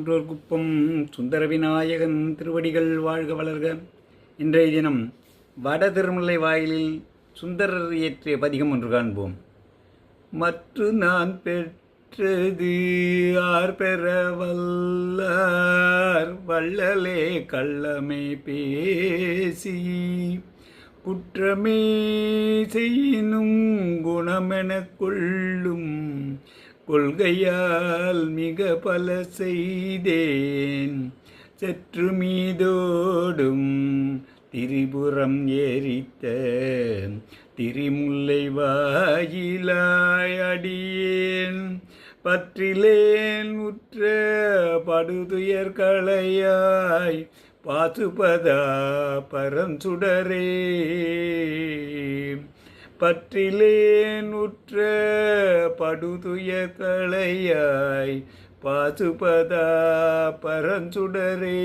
குன்றோர் குப்பம் சுந்தர விநாயகன் திருவடிகள் வாழ்க வளர்க. இன்றைய தினம் வட திருமலை வாயிலில் சுந்தரர் இயற்றிய பதிகம் ஒன்று காண்போம். மற்று நான் பெற்றது ஆர் பெற வல்லார் வள்ளலே கள்ளமே பேசி. குற்றமே செய்யினும் குணமெனக்குள் கொள்கையால் மிக பல செய்தேன். சற்று மீதோடும் திரிபுரம் ஏறித்த திரிமுல்லை வாயிலாய் அடியேன். பற்றிலேன் உற்ற படுதுயர் களையாய் பாசுபதா பரஞ்சுடரே பற்றிலேன் உற்ற படுதுய களையாய் பாசுபதா பரஞ்சுடரே.